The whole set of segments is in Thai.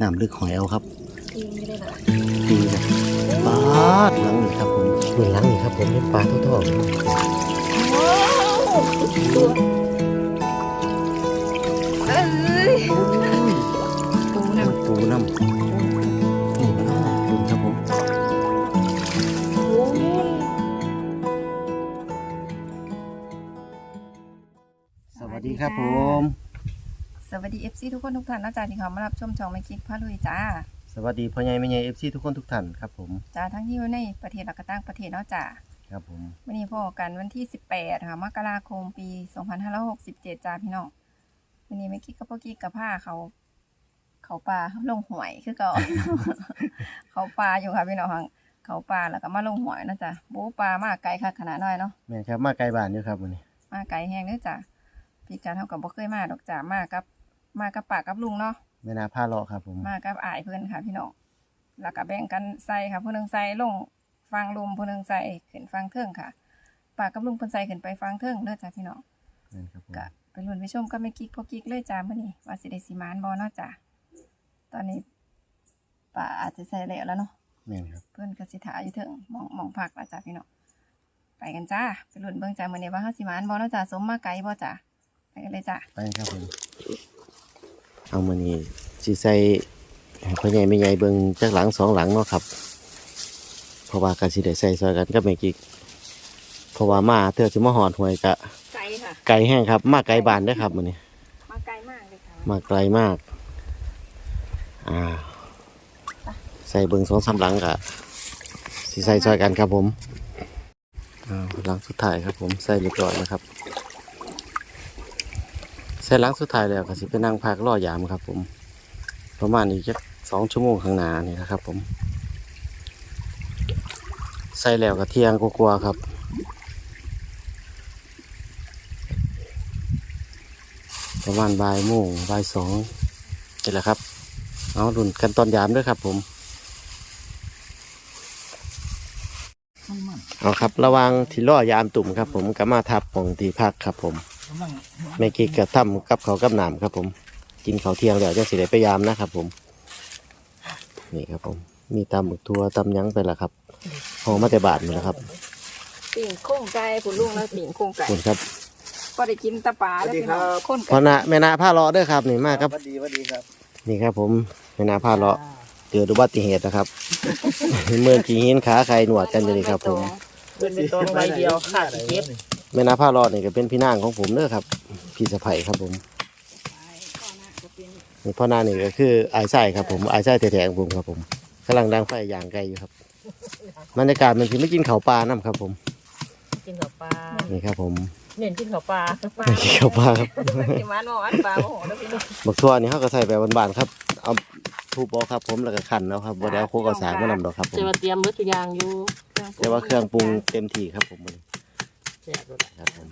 น้ำลึกหอยเอาครับยิงไม่ได้หรอดีเลยปาดหลังนี่ครับผมนี่หลังนี่ครับผมเป็นปลาทอดตัวเอ้ยปูน่ะๆปูน้ำนี่เนาะดูครับผมโอ้ยสวัสดีครับผม สวัสดีเอฟซีทุกคนทุกท่านนะจ๊ะที่เขามารับชมช่องไม่คิดพาลุยจ้าสวัสดีพ่อใหญ่แม่ใหญ่เอฟซีทุกคนทุกท่านครับผมจ้าทั้งที่อยู่ในประเทศและก็ต่างประเทศเนาะจ้าครับผมวันนี้พ่อกันวันที่ 18ค่ะมกราคมปี 2567จ้าพี่น้องวันนี้ไม่คิดกับพ่อกิ๊กกับผ้าเขา เขาปลาลงหวยคือเก่าเขาปลาอยู่ค่ะพี่น้องเขาปลาแล้วก็มาลงหวยนะจ๊ะบูปลามากไกลค่ะขนาดน้อยเนาะแม่นครับมาไกลบ้านอยู่ครับวันนี้ มาไกลแห้งเด้อจ้ะพี่การเท่ากับบ่เคยมาดอกจ้ะมากับ มากับปากกับลุงเนาะแม่นาผ้าเลาะครับผมมากับอายเพื่อนค่ะพี่น้องแล้วก็แบ่งกันใส่ค่ะผู้หนึงใส่ลงฟังลุมผู้หนึงใส่ขึ้นฟังเทิงค่ะปากกับลุงเพิ่นใส่ขึ้นไปฟังเทิงเด้อจ้ะพี่น้องแม่นครับผมก็ไปลุ้นไปชมกับแม่กิ๊กพ่อกิ๊กเลยจ้ามื้อนี้ว่าสิได้สิมานบ่เนาะจ้ะตอนนี้ป่าอาจจะใส่แล้วแล้วเนาะแม่นครับเพื่อนก็สิถาอยู่เถิงหมองหมองผักแล้วจ้ะพี่น้องไปกันจ้าไปลุ้นเบิ่งจ้ามื้อนี้ว่าเฮาสิมานบ่เนาะจ้ะสมมาไกลบ่จ้ะไปกันเลยจ้ะไปครับผม เอามานี่สิใส่ให้พ่อใหญ่แม่ใหญ่เบิ่งจากหลังสองหลังเนาะครับเพราะว่าการสิได้ใส่ซอยกันกับแม่กิ๊กเพราะว่ามาเธอสิมาหอดหวยกะไกลค่ะ ไกลแห้งครับ มาไกลบ้านเด้อครับมื้อนี้ มาไกลมากเลยค่ะมาไกลมาก อ่า ใส่เบิงสองสามหลังกะสิใส่ซอยกันครับผม อ่าหลังสุดท้ายครับผม ใส่เรียบร้อยนะครับ ใส่หลังสุดท้ายแล้วก็สิไปนั่งพักรอยามครับ ผม ประมาณอีกจักสองชั่วโมงข้างหน้านี่นะครับ ผม ใส่แล้วก็เที่ยงกลัวๆครับประมาณบ่ายโมงบ่ายสองนี่แหละครับ เอาดุนกันตอนยามด้วยครับ ผมเอาครับ ระวังที่ล่อยามตุ่มครับ ผมก็มาทับของที่พักครับ ผม แม่กี้กระทำกับเขาวกับหนามครับ ผม กินเขาวเที่ยงแล้วจะสิได้ไปยามนะครับ ผม นี่ครับ ผม มีตำหมึกทัวตำหยั้งไปแล้วครับหอมาแต่บาทนี่แหละครับปิ่งโค้งไก่ผู้ลุงแล้วปิ่งโค้งไก่ขอบคุณครับก็ได้กินตะปาแล้วพี่น้องคนพอนะแม่นาผ้าเลาะด้วยครับนี่มากครับ สวัสดีสวัสดีครับนี่ครับ ผมแม่นาผ้าเลาะเกิดอุบัติเหตุนะครับ เมื่อกี้เห็นขาใครหนวดกันอยู่นี่ครับ ผมเป็นเป็นตัวใบเดียวขาดเก็บ แม่นาผ้ารอดนี่ก็เป็นพี่นางของผมเด้อครับ พี่สะใภ้ครับผมนี่พ่อนานี่ก็คือไอ้ไส้ครับผมไอ้ไส้แท้ๆของผมครับผมกำลังดังไฟอย่างไกลอยู่ครับบรรยากาศมันที่ไม่กินข้าวปลาน้ำครับ ผมกินกับปลานี่ครับ ผมเน้นกินกับปลาไม่กินข้าวปลาครับที่มานบ่อันปลาบ่โหแล้วพี่น้องบักทั่วนี่เขาก็ใส่แบบบานๆครับเอาทูบอครับผมแล้วก็ขันเอาครับบ่ได้เอาโคกเอาสารมานำดอกครับผมจะมาเตรียมมื้อทุกอย่างอยู่แต่ว่าเครื่องปรุงเต็มที่ครับผมแซ่บเลยครับผม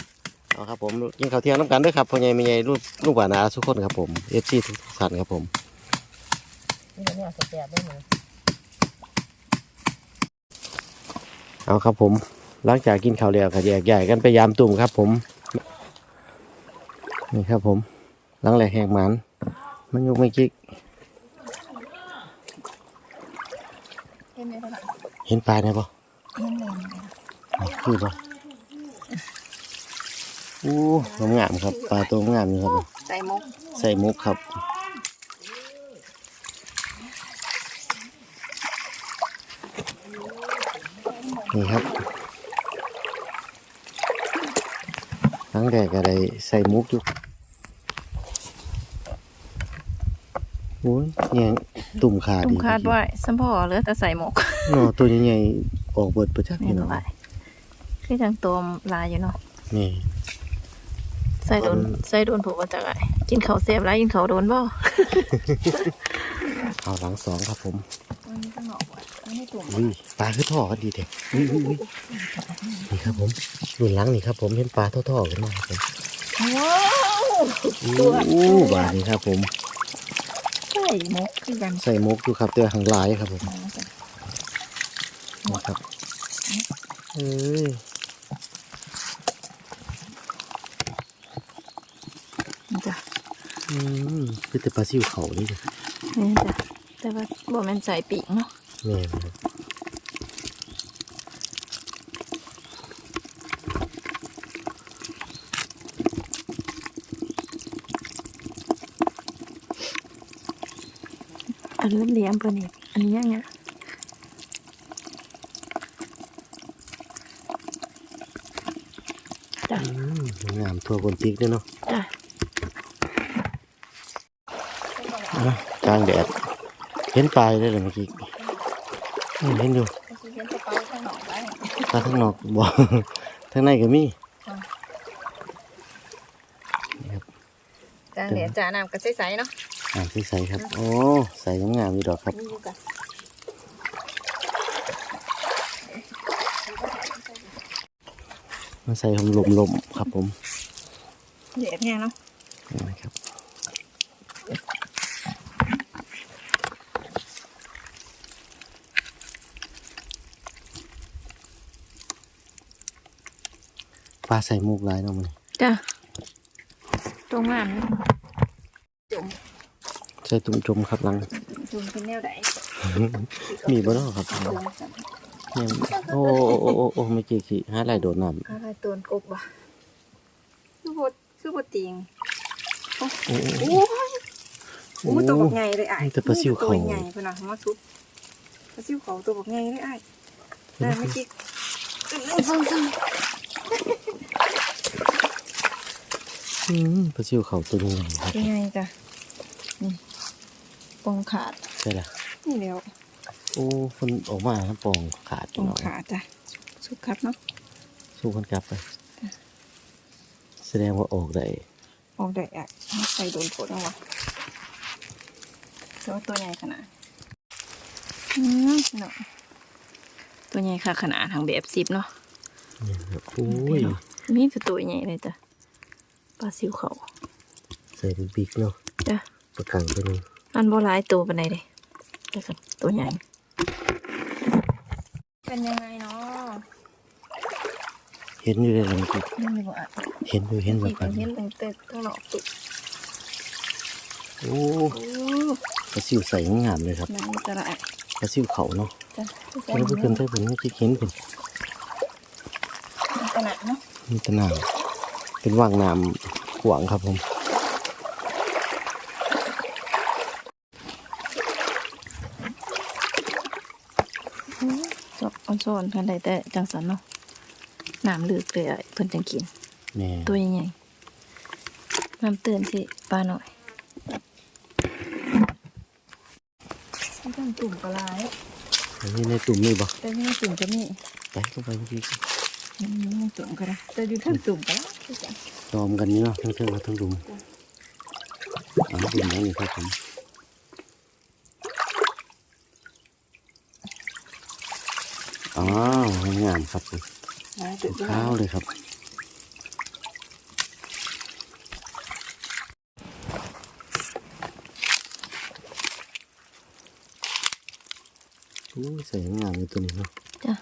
เอาครับผมกินข้าวเที่ยงน้ำกันด้วยครับพ่อใหญ่แม่ใหญ่ลูกลูกหวานอาทุกคนครับผมเอฟซีทุกท่านครับผมนี่ก็เนี่ยแซ่บได้ไหมเอาครับผมหลังจากกินข้าวแล้วก็แยกย้ายกันไปยามตุ่มครับ ผมนี่ครับผมหลังแหลกแหกหมันมันยุกไม่คิกเห็นไหมคะเห็นปลาได้ปะเห็นเลยคื อปะอู้งามๆครับปลาตัวงามอยู่ครับ ใส่มุกใส่มุกครับนี่ครับหลังแดกอะไรใส่มุกอยู่โอ้ยเนี่ยตุ่มขาดตุ้ดีมคาดไว้สัมพอเหลือแต่ใส่หมกเนาะตัวใหญ่ๆออกเบิดประจักนี่นี่เนาะเนาะคือจังตัวลายอยู่เนาะนี่ ใส่โดนใส่โดนผูกว่าจักไอ้กินข้าวเสียบแล้วกินข้าวโดนบ่เอาหลังสองครับผมอันนี้ก็เหงาว่ะอันนี้ตุ่มอุ้ยปลาคือท่อกันดีเด็กอุ้ยอุ้ยอุ้ยนี่ครับผมรุ่นหลังนี่ครับผมเห็นปลาท่อๆกันมาครับผมว้าวอู้บาทนี่ครับผมใส่หมกคือกันใส่มุกอยู่ครับเตือหางหลายครับผมนี่ครับเอ้ย นี่จ้ะ อืมคือแต่ปลาซิวเขาเลยจ้ะนี่จ้ะแต่ว่าบ่แม่นใส่ปีกเนาะแม่นครับอันเริ่มเลี้ยงเพิ่นอีกอันนี้ยังไงอืมงามทั่วคนติ๊กด้วยเนาะ จ้ะ อะ กลางแดด เห็นปลายได้เลยเมื่อกี้อืมเห็นอยู่สิเห็นจะไปข้างนอกได้ปลาข้างนอกบ่ข้างในก็มีจ้าเหลียจ้าน้ำก็ใสๆเนาะอ่าใสๆครับ โอ้ใสงามๆอยู่ดอกครับนี่อยู่กันมาใส่หอมลมๆครับผมเหลียเนี่ยเนาะ นี่นะครับ ปลาใส่มูกหลายเนาะมันจ้ะตรงนั้นจุ่มใส่ตุ่มจมครับหลังจุ่มเป็นแนวไหนมีบ่เนาะครับจุ่มกันเนี่ยโอ้โอ้โอ้โอ้โอ้ไม่กี่ขี้หาไหลายโดดน้ำอะไรตัวกบว่ะคือบดคือบดติงโอ้โอ้โอ้ยโอ้ตัวบักใหญ่เลยอ้ายแต่ปลาซิวเขาตัวใหญ่เพิ่นน่ะมาทุบปลาซิวเขาตัวบักใหญ่เลยอ้ายได้ไม่คิดฟังฟัง อืมปลาซิวเขาตัวนี้ครับเป็นไงจ้ะนี่ปองขาดใช่ละนี่แล้วโอ้คนออกมาครับปองขาดปองเนาะขาดจ้ะสุกครับเนาะสู้คนกลับไป แสดงว่าออกได้ออกได้อะใส่โดนโผล่เอาวะตัวตัวใหญ่ขนาดอืมเนาะตัวใหญ่ค่ะขนาดทางแบบสิบเนาะเนี่ยครับโอ้ยมีแต่ตัวใหญ่เลยจ้ะ ปลาซิวเขาใส่เป็นบิ๊กเนาะจ้ะประกังตัวนึงอันบ่หลายตัวปานใดเด้แต่ก็ตัวใหญ่ เป็นยังไงเนาะเห็นอยู่เลยนะเมื่อกี้นี่มีบ่อะเห็นอยู่เห็นแบที่บเป็กันนเห็นตั้งแต่ข้างนอกตุกโอ้โอ้ปลาซิวใส่งามเลยครับนั่นจะละอะปลาซิวเขาเนาะจ้ะแล้วเพื่อนใส่ผมเมื่อกี้เห็นผมขนาดเนาะมีแตะน้ำ เป็นว่างน้ำขวางครับผมจบออนซ่อนกันได้แต่จังสันเนาะน้ำลึกเลยอะเพิ่นจังกินแน่ตัวใหญ่ๆน้ำตื่นสิปลาหน่อยไม่ต้องตุ่มปลาร้ายอันนี้ในตุ่มนี่บ่แต่นี่ตุ่มจะนี่ไปเข้าไปเมื่อกี้ อืมตุ่มก็ได้แต่อยู่ทั้งตุ่มปลาร้าคือกันจอมกันนี่เนาะทั้งเทิงกับทั้งดุมเอาดุมนี่ครับผมอ้าวงามครับตุ่มข้าวเลยครับโอ้ยใส่งามเลยตัวนี้เนาะจ้ะ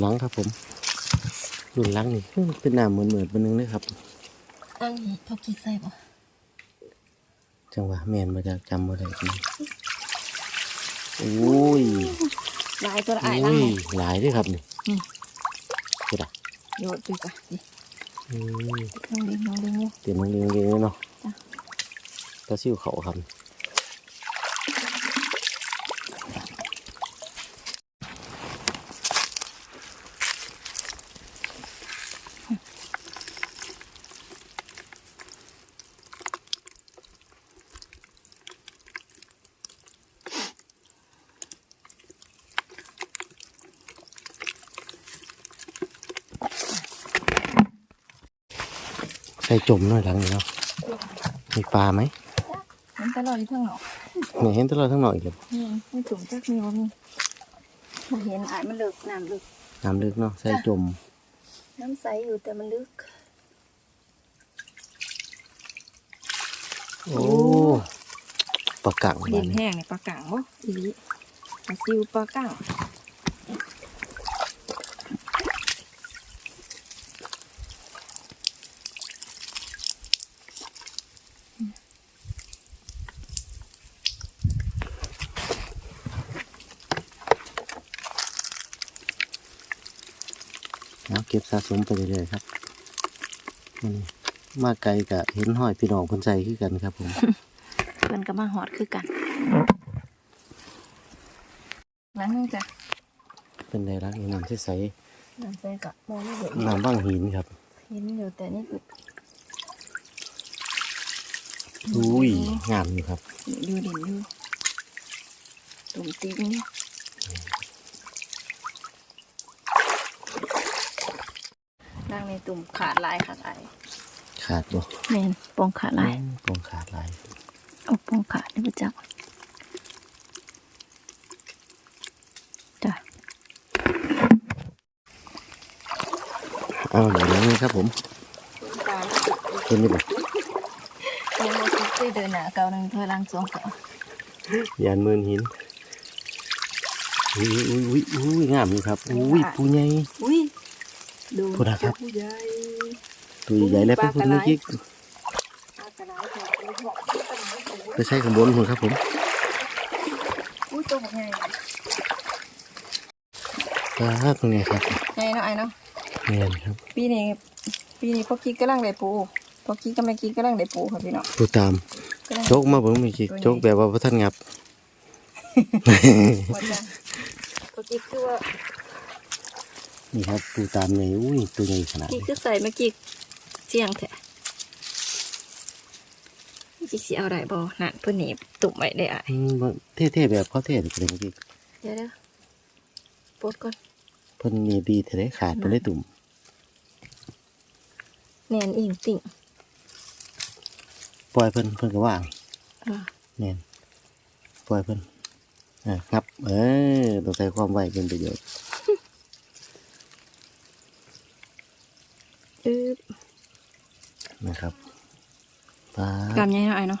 หลังครับผมรุ่นหลังนี่เป็นน้ำเหมือนเหมือนๆมันนึงเลยครับตั้งนี้ทอกิกใส่ปะจังหวะแมนมาจะจำมาได้ดีโอ้ยลายตัวละโอ้อายล่างยหลายด้วยครับนี่อืมคืออะโยดดูจ้ะดิอืมน้องลิงน้องลิงอยู่เตรียมเรียงเรียงๆเนาะจ้ะปลาซิวเขาครับ ใส่จมหน่อยหลังนี้เนาะมีปลาไหมมันตลอดอยู่ทั้งหนอกเนี่ยเห็นตลอดทั้งหน่อยเลยนี่ไม่ตุ่มจักมีว่ามีบ่เห็นอายมันลึกน้ำลึกน้ำลึกเนาะใส่จม น้ำใสอยู่แต่มันลึก โอ้ปลากังดิบ้านนนี้แห้งในปลากังบ่อีหลีปลาซิวปลากัง เอาเก็บสะสมไปเรื่อยๆครับอืมมาไกลกะเห็นห้อยพี่น้องคนใจคือกันครับผมเพิ่นก็มาหอดคือกันนั่นนึงจ้ะเป็นไงรักนี่น้ำใสน้ำใส่กะมองไม่เห็นๆน้ำบ้างหินครับเห็นอยู่แต่นี่คืออุ้ยงามอยู่ครับดูดินอยู่ตุ่มติ้งนั่ งในตุ่มขาดลายขาดลายขาดบ่แมนปองขาดลายปองขาดลายเอาปองขาดได้ปะจ๊ะจ้ะเอาเดี๋ยวนี้ครับผมตาเห็นไหมบ่ยังไม่คิดจะเดินหน้าเก่าหนึ่งถอยหลังสองเก่ายานมืนหินอุ้ยอุ้ยอุ้ยอุ้ยงามอยู่ครับอุ้ยปูใหญ่อุ้ย ดูพูดนะครับ ผู้ใหญ่ตัวใหญ่แล้วเป็นคนเมื่อกี้อากระไรแถวนี้บอกไปใช้ข้างบนคนครับผมอุ้ยตัวบอกไงครับตรงนี้ครับไงเนาะไอ้เนาะเนียนครับ ปีนี้ปีนี้พ่อกิ๊กกำลังได้ปูพ่อกิ๊กกับแม่กิ๊กกำลังได้ปูค่ะพี่น้องปูตามกำลังโจกมาเบิ่งเมื่อกี้โจกแบบว่าพระท่านงับว่าจะพ่อกิ๊กคือว่า นี่ครับปูตามใหญ่อุ้ยตัวใหญ่ขนาดกิ๊กนี้คือใส่แม่กิ๊กเจียงแท้กิ๊กสิเอาได้บ่นั่นเพิ่นหนีบตุ่มไว้ได้อะอืมบ่เท่ๆแบบเขาเท่เลยเมื่อกี้เดี๋ยวเด้อปลดก่อนเพิ่นนี่ดีแต่ได้ขาดไปได้ตุ่มแน่นอิงติ่งปล่อยเพิ่นเพิ่นก็ว่างอ่าแน่นปล่อยเพิ่นอ่าครับ เออต้องใช้ความไวเป็นประโยชน์ อึ๊บนะครับปลากล้ามใหญ่เนาะไอ้เนาะ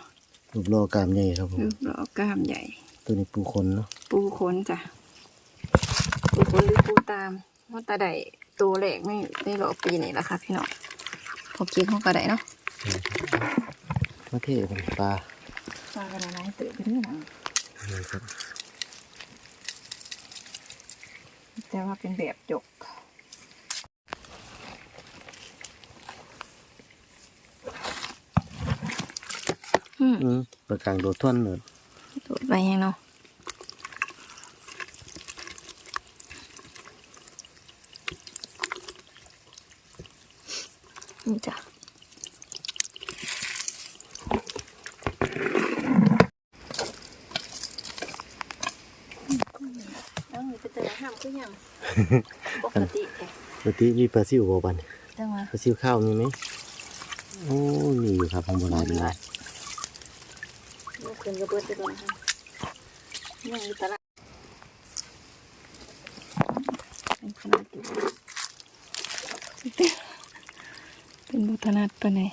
รูปโลกามใหญ่ครับผมรูปรอกล้ามใหญ่ ตัวนี้ปูคนเนาะปูขนจ้ะปูขนหรือปูตามว่าตาใดตัวแรกไม่ได้รอปีนี้ละค่ะพี่น้องพอคิดห้องกระไดเนาะมาเท่เป็นปลาปลากระไดร้ายตื่นไปเรื่อยนะนี่ครับแต่ว่าเป็นแบบจก อืมอืมปลากลางโดดท่วนเนิดโดดไปยังเนาะนี่จ้ะแล้วหนูไปเจอห้ามก็ยังปกติแค่ปกติมีปลาซิวบ่บันจังหวะปลาซิวข้าวมีไหมโอ้มีอยู่ครับของโบราณเป็นไร เมื่อคืนก็เบิดไปก่อนนะคะยังมีตลาดเป็นขนาดอยู่เป็นบุตรนัดปะเนี่ย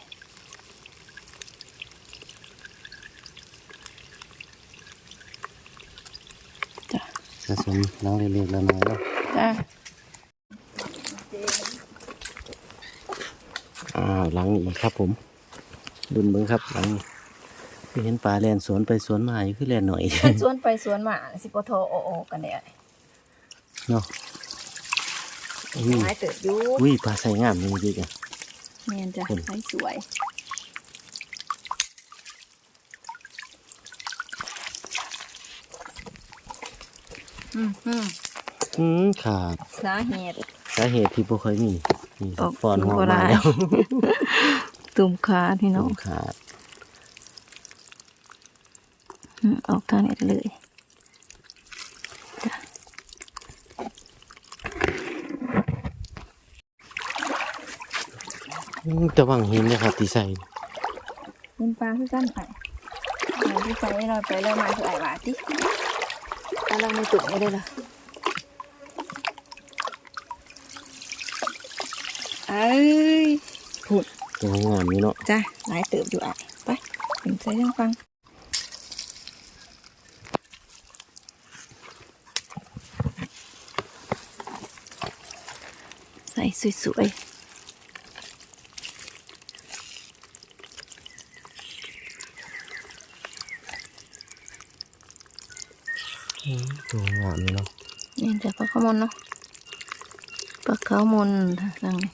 จ้ะสะสมน้องเล็กๆแล้วน้อยเนาะจ้ะอ่าหลังนี้ครับผม ดุนเบิ้งครับหลังนี้ ที่เห็นปลาแลนสวนไปสวนมาอยู่คือแลนหน่อย มันสวนไปสวนมาสิปโทโอโอกันเนี่ยเนาะอุ้ยไม้เติบอยู่อุ้ยปลาใส่งามจริงๆอะเมียนจ้ะคุณไม้สวยอืมอืมอืมขาดสาเหตุสาเหตุที่บ่ค่อยมีนี่ออกฟอนหัวบ่ได้มาแล้วตุ่มขาพี่น้องขาด อืมออกทางนี้เลยอืมแต่วังหินเนะครับที่ใส่เป็นปลาคือกันไข่เราที่ใส่เราไปเรามาคือไอ้หวาติแล้วเราในตุ่มไม่ได้เหรอเอ้ยพูดตัวงามนี่เนาะจ้ะหลายเติบอยู่อะไปถึงใส่ยังฟัง ส่สวยอืมตัวงามนี่เนาะๆนี่จะพอขมอนเนาะปลาเขามนนั่งนี่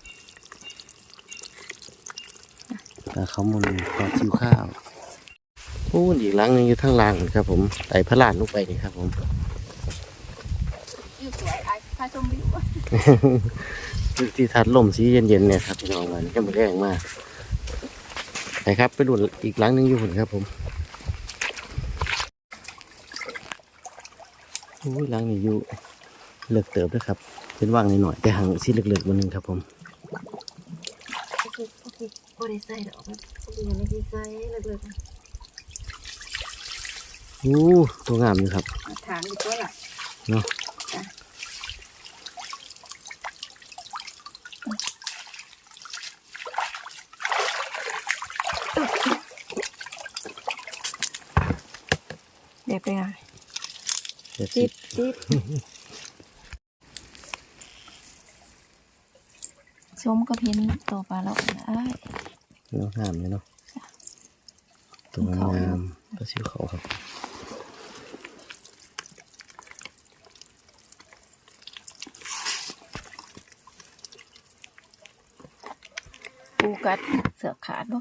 ปลาเขามุนปลาชิวข้าวโอ้อีกหลังหนึงอยู่ทางล่างครับ ผมไต่พระลานลงไปนี่ครับ ผมอยู่สวยไอ้พาชมวิว ที่ทัดลมสีเย็นๆเนี่ยครับพี่น้องมันก็มาแรงมากไปครับไปดูอีกหลังหนึงอยู่ผนครับผมโอ้ยหลังนี้อยู่เลือกเติบด้วยครับเป็นว่างนิดหน่อยแต่ห่างสีเลือกๆวันหนึงครับผมโอเคโอเคบริใส่ดอกมันโอเคยังไม่ได้ใส่เลยเลยโอ้ตัวงามอยู่ครับฐานอยู่ตัวละเนาะ เดี๋ยวไปอะเดี๋ยวจิสิบจิบชมก็เพินตัวปลาเราได้เนาะงามเลยเนาะตัวงามปลาซิวเขาครับปูกัดเสือกขาดบ่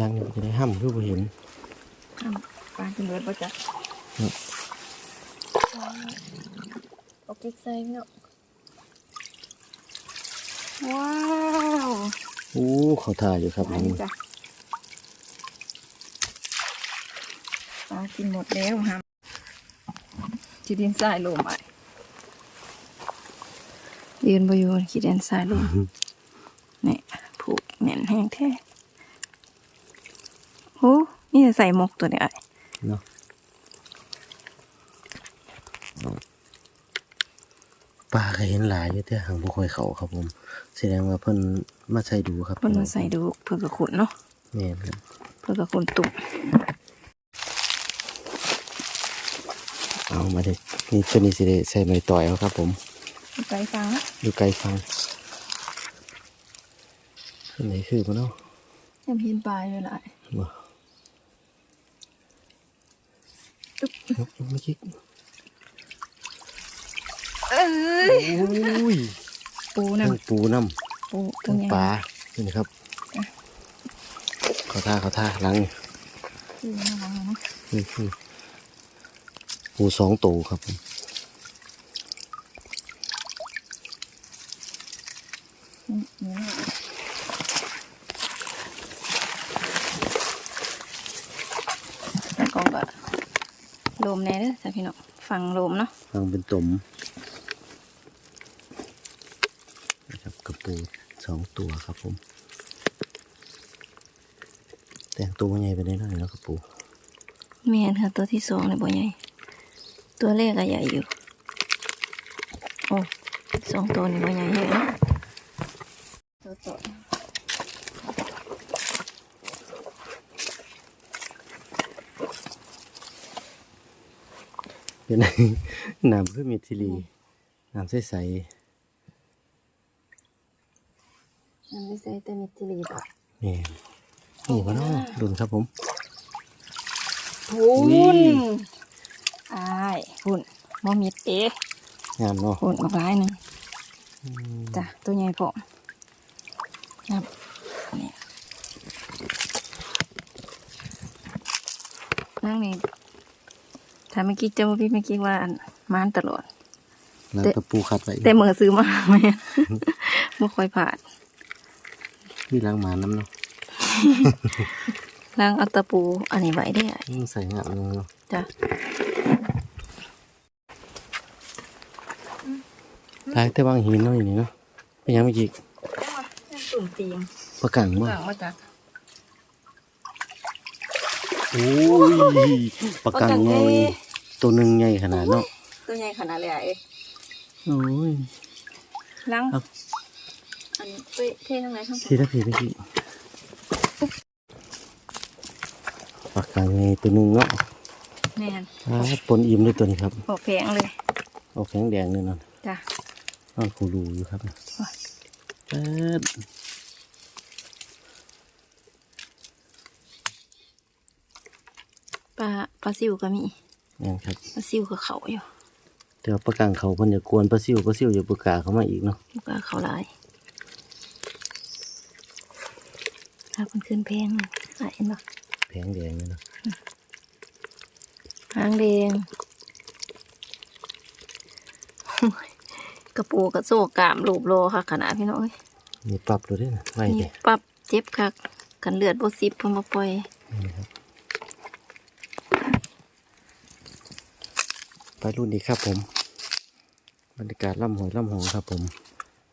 ยังอยู่จะได้ห้ำคือบ่เห็นอ้าวปลากินเบิดบ่จ๊ะอืมเอากิ๊กใส่เนาะว้าวโอ้เขาท่าอยู่ครับมานี่ดิจ้ะปลากินหมดแล้วฮะขีดินทรายลมไปยืนบอยู่ขีดินทรายลมนี่ผูกแน่นแห้งแท้โอ้ นี่จะใส่หมกตัวเนี้ยเนาะปลาก็เห็นหลายอยู่แต่หางบ่ค่อยเขาครับผมแสดงว่าเพิ่นมาใส่ดูครับเพิ่นมาใส่ดูเพื่อกระขุนเนาะแม่นครับเพื่อกระขุนตุ่มเอามาเด้นี่ตัวนี้สิได้ใส่ไม้ต่อยเอาครับ ผมไปฟังนะอยู่ไกลฟังอันไหนคือมันเนาะยังเพียนปลายเลยล่ะบ่ยกไม่คิดเอ้ยโอ้ยปูน้ทั้งปูน้ำำปูปูทั้งใหญ่ปลานี่ครับเขาท่าเขาท่าหลังปูน่ารักเนาะนี่คือปูสองตัวครับผม อืมนี่แล้วก็ก็ลมแน่เด้อจ้ะ พี่น้องฟังลมเนาะฟังเป็นตมนะครับกระปูสองตัวครับผม แต่งตัวใหญ่ไปได้หน่อยแล้วกระปูแม่นค่ะตัวที่สองเลยบ่ใหญ่ ตัวแรกก็ใหญ่อยู่ โอ้สองตัวนี่บ่ใหญ่เลยเนาะตัวต่อ เป็นน้ำคือมีทิลีน้ำใสมันไม่ใช่แต่มิตรลีดอกๆนี่นี่วะเนาะดุนครับผมพุ่อุ้นยอายพุ่นบ่มิดเอ๊ะงามเนาะพุ่นบักหลายหนึงอืมจ้ะตัวใหญ่พอนับนี่นั่งนี่ ถ้าเมื่อกี้เจะมาพี่เมื่อกี้ว่าอันมานตลอด แล้วแต่กระปูขัดไว้แต่เมื่อซื้อมาไหมไม่ค่อยผ่านมีล้างหมาน้ำเนาะล้างเอาตะปูอันนี้ไว้ได้อะอืมใส่งามเนาะจ้ะทายแต่วางหินเนาะอย่างนี้เนาะเป็นยังไม่จีกตุ่มตีงประกังบ่หลังมาจากโอ้ยประกังใหญ่ ตัวหนึ่งใหญ่ขนาดเนาะตัวใหญ่ขนาดเลยอะเอ๊ะโอ้ยล้างครับอันนี้ไปเททั้งไหนทั้งทีละทีไม่จีประกังใหญ่ตัวหนึ่งเนาะแม่นอ่าปนอิ่มด้วยตัวนี้ครับออกแพงเลยเอาแข็งแดงเลยเนาะจ้ะนอนคูรูอยู่ครับโอ้ยเปิดปลาปลาซิวก็มี นี่นครับปลาซิวกับเขาอยู่แต่ว่าประกังเขาเพิ่นอย่ากวนปลาซิวปลาซิวอย่าประกล้าเข้ามาอีกเนาะลูกาเขาหลายถ้ามันขึ้นเพลงน่ะอะเห็นปะแพงแดงเลยเนาะหางแดงกระปูกระโซกกามลูบโลค่ะขนาดพี่น้องเอ้ยมีปรับเลยเด้อนะไว้นี่เด้ปรับเจ็บคักกันเลือดบ่ซิบเพิ่นบ่ปล่อย นี่ครับ ไปรุ่นนี้ครับผมบรรยากาศล่ำหอยล่ำหองครับผม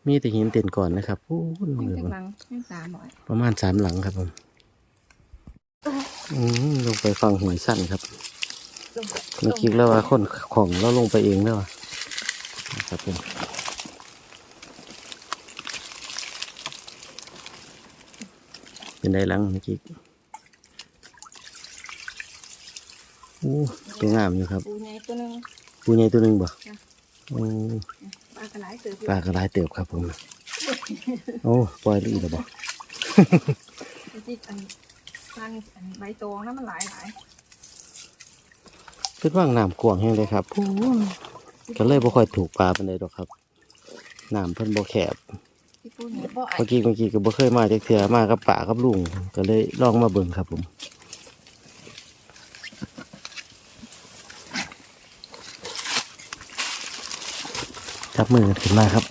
มีแต่หินเต็นก่อนนะครับโอ้โหยังเลยจักมันหลังยังสามร้อยประมาณสามหลังครับผมอืมลงไปฟังหวยสั้นครับเมื่อกี้แล้วว่าคนของเราลงไปเองแล้วอะนะครับผมเป็นไดหลังเมื่อกี้โอ้ตัวงามอยู่ครับปูใหญ่ตัวหนึง ปูใหญ่ตัวหนึ่งบ่จ้ะโอ้ปลากระไหลเติบปลากระไรเติบครับผมโอ้ปล่อยลีแล้วบ่จิตอันฟันอันใบตองแล้วมันหลายหลายเป็นว่างน้ำกวางแห้งเลยครับปูก็เลยบ่ค่อยถูกปลาปานใดดอกครับน้ำเพิ่นบ่แคบที่ปูนี่บ่ไอเมื่อกี้เมื่อกี้ก็บ่เคยมาจักเทื่อมากับป่ากับลุงก็เลยลองมาเบิ่งครับผม จับมือกันขึ้นมาครับ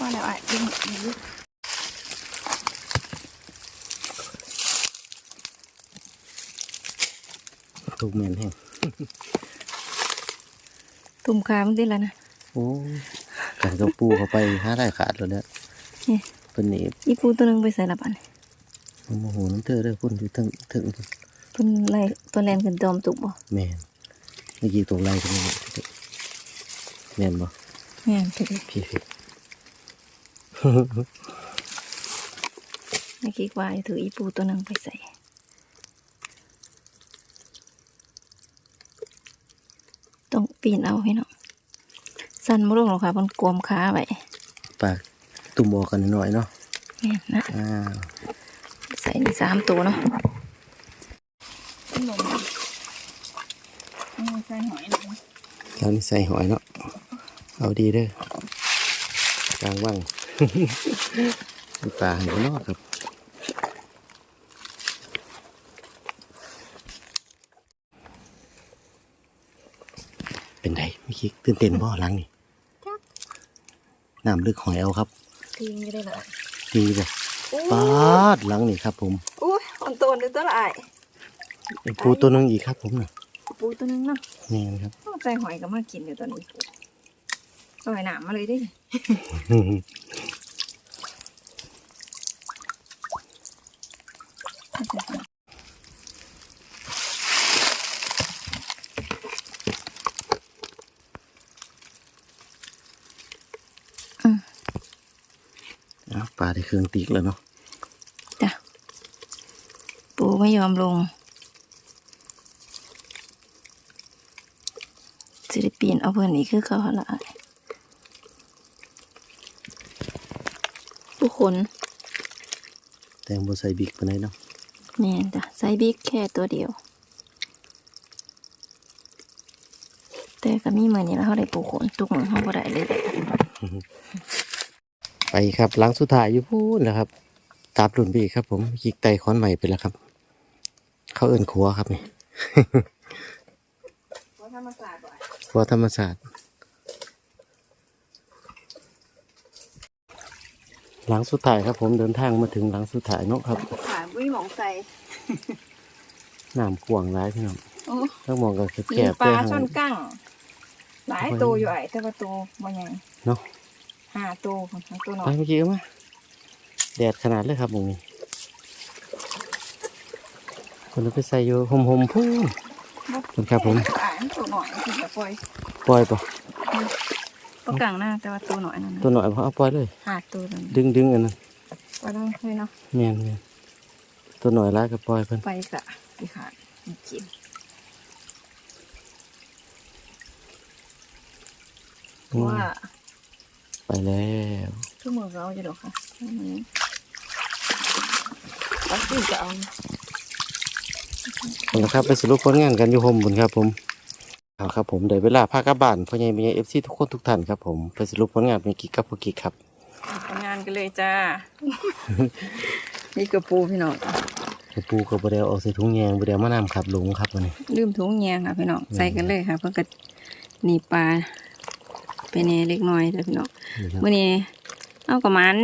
ว่าแล้วไอ้ดึงดึงถูกแม่นแห้งตุ่มขามันได้แล้วนะโอ้กันกับปูเข้าไปหาได้ขาดแล้วเนี่ยนี่เพิ่นนี่อีปูตัวหนึงไปใส่ละบันโมโหน้ำเธอเด้อพุ่นอยู่ถึงถึงเพิ่นไล่ตัวแลนขึ้นจอมตุกบ่แม่นเมื่อกี้ตรงไล่กันนี่ แม่นบ่แม่นถือพี่พี่ไม่คิดว่าถืออีปูตัวหนึงไปใส่ต้องปีนเอาพี่น้องสั้นบ่ลงหรอกค่ะมันกวมขาไว้ปากตุ่มบอกกันหน่อยเนาะแม่นนะอ้าวใส่นี่สามตัวเนาะใส่หอยนะแล้วนี่ใส่หอยเนาะ เอาดีเด้อกลางว่างมีปลาให้เนาะครับเป็นไงเมื่อกี้ตื่นเต้นบ่หลังนี่น้ำลึกหอยเอาครับทิ้งก็ได้ละดีบ่ปาดหลังนี่ครับ ผมอุ้ยอ่อนตัวนึงตัวละไอ้เป็นปูตัวหนึงอีกครับผมน่ะปูตัวนึงเนาะนี่นครับต้องใส่หอยก็มากินเดี๋ยวตัวนี้ ปล่อยหนามมาเลยดิอืมอ้าวปลาได้เครื่องตีกแล้วเนาะจ้ะปูไม่ยอมลงสิได้ปีนเอาเพื่อนอีกคือเขาหั่นละ ผู้คนแต่ยังบ่ใส่บิ๊กปานใดเนาะแม่นจ้ะใส่บิ๊กแค่ตัวเดียว แต่ก็มีมือนี้แล้วเขาได้ปูขนทุกมือเขาก็ได้เลยไปครับหลังสุดท้ายอยู่พูนแหล้วครับ ตามรุ่นไปอีกครับ ผมยิกไตค้อนใหม่ไปแล้วครับ เขาเอิ้นครัวครับนี่ธรรมศาสตร์ครัวธรรมศาสตร์ หลังสุดท้ายครับ ผมเดินทางมาถึงหลังสุดท้ายเนาะครับขาวิหมองใส่น้ำกวางร้ายพี่น้องโอ้ต้องมองกันแคมีบๆปลาแต่ช่อนหางกั้งหลายตัวอยู่ไอ้แต่ว่าตัวบ่ใหญ่เนาะห้าตัวของทั้งตัวน้อไปยเมื่อกี้เอามาแดดขนาดเลยครับมึงนี่คนเอาไปใส่อยู่หอมๆพูนครับผมอ่านตัวหน่อยคือแบบปล่อยปล่อยปะ ตัวกลางหน้าแต่ว่าตัวหน่อยนั่นตัวหน่อยพอเอาปล่อยเลยห้าตัวนั่นดึงดึงอันนั้นปล่อยต้องเลยเนาะแม่นแม่นตัวหน่อยร้ายก็ปล่อยเพิ่นไปกะที่ขาดมีกินอืมว่าไปแล้วทุกมือเราจะดอกค่ะทุกมือเอาสิจะเอาผมนะครับไปสรุปผลงานกันอยู่ผมบุญครับผม เอาครับผมเดี๋ยวเวลาพากลับบ้านพ่อใหญ่แม่ใหญ่เอฟซีทุกคนทุกท่านครับผมไปสรุปผลงานเป็นกิ๊กกับพ่อกิ๊กครับทำงานกันเลยจ้า นี่กระปูพี่น้องกระปูกับบเดลเอาใส่ถุงแยงบเดลมะนาวขับลงครับวันนี้ลืมถุงแยงค่ะพี่น้องใส่กันเลยค่ะเพื่อก็หนีปลาไปแหน่เล็กน้อยจ้ะพี่น้องนี่ครับมื่อนี้เอากระมัน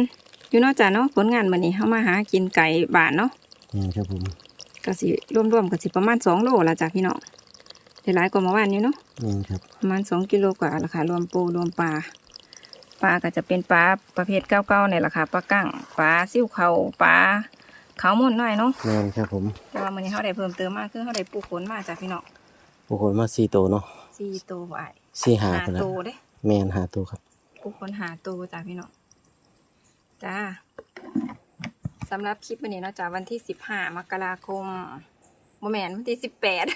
อยู่เนอกจากเนาะผลงานมื่อนี้เขามาหากินไก่บานเนาะนี่ครับผมก็สิรวมๆก็สิประมาณสองโลละจ้ะพี่น้อง ได้หลายกว่าเมื่อวานอยู่เนาะนี่ครับประมาณสองกิโลกว่าราคารวมปูรวมปลาปลาก็จะเป็นปลาประเภทเก้าๆในราคาปลากั้งปลาซิ่วเขาปลาเขาวมุ่นน้อยเนาะแม่นครับผมแต่ว่ามื่อนี้เขาได้เพิ่มเติมมากคือเขาได้ปูขนมาจ้ะพี่น้องโอ้โหมาสี่ตัวเนาะสี่ตัวบ่ายสี่หาห้าคนละตัวเด้แม่นหาตัวครับปูขนหาตัวจ้ะพี่น้องจ้าสำหรับคลิปวันนี้เนาะจ้ะวันที่สิบห้ามกราคมโมแมนวันที่สิบแปด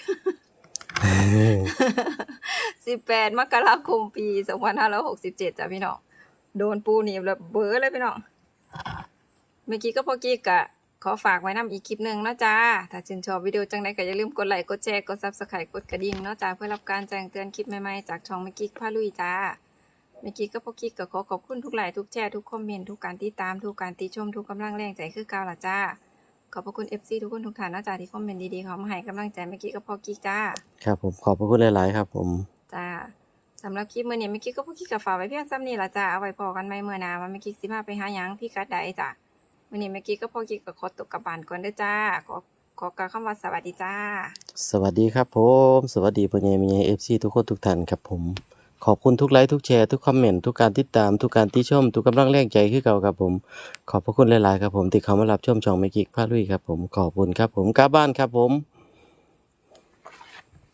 สิบแปดมกราคมปีสองพันห้าร้อยหกสิบเจ็ดจ้ะพี่น้อง โดนปูหนีบแล้วเบอเลยพี่น้อง เมื่อกี้ก็พอกี้กะ ขอฝากไว้นำอีกคลิปหนึ่งนะจ้า ถ้าชื่นชอบวิดีโอจังไดก็อย่าลืมกดไลค์ กดแชร์ กดซับสไครต์กดกระดิ่งนะจ้าเพื่อรับการแจ้งเตือนคลิปใหม่ๆ จากช่องเมื่อกี้พาลุยจ้าเมื่อกี้ก็พอกี้ก็ขอขอบคุณทุกไลค์ทุกแชร์ทุกคอมเมนต์ทุกการติดตามทุกการติชมทุกกำลังแรงใจคือเก่าละจ้า ขอบพระคุณ FC ทุกคนทุกท่านนะจ้าที่คอมเมนต์ดีๆเขามาให้กำลังใจเมื่อกี้ก็พอกี้จ้า ครับผมขอบพระคุณหลาย ๆ ครับ ผมจ้าสำหรับคลิปมื่อนี้เมื่อกี้ก็พวกกี้กับฝากไว้เพียงซ้ำนี่ละจ้าเอาไว้พอกันไหมเมื่อหนาว่าเมื่อกี้สิมาไปหาหยังพี่กัดใดจ้ามื่อนี้เมื่อกี้ก็พอกี้กับขอตกกลับบ้านก่อนเด้อจ้าขอขอกล่าวคำว่าสวัสดีจ้า สวัสดีครับผม สวัสดีพ่อใหญ่แม่ใหญ่เอฟซีทุกคนทุกท่านครับผม ขอบคุณทุกไลค์ทุกแชร์ทุกคอมเมนต์ทุกการติดตามทุกการติชม ทุกกำลังแรงใจคือเก่าครับผม ขอบพระคุณหลาย ๆ ครับผมที่เขามารับชมช่องเมกิกพาลุยครับผมขอบคุณครับผมกลับบ้านครับผม